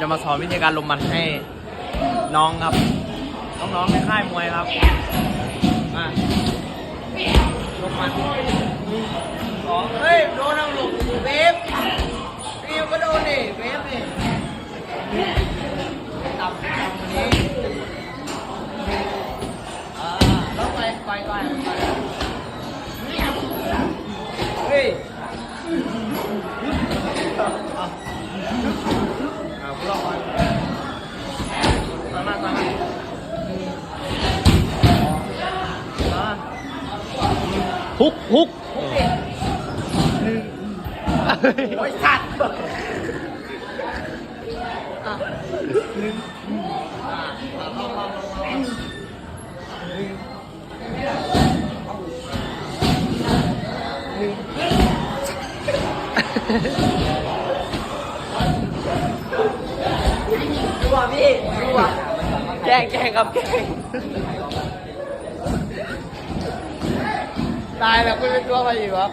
จะมาสอนวิธีการลมมันให้น้องครับ น้องๆในค่ายมวยครับมาลมมันหนึ่งสองเฮ้ยโดนน้ำหลบเว ฮุกฮุกโอ้ยสัตว์อะหนึ่งอ่าเอาเข้าเข้าเข้าเข้าหนึ่งหนึ่งดูอะพี่ดูอะแกล้งแกล้งครับแกล้ง ตายแบบไม่เป็นตัวไปอีกวะ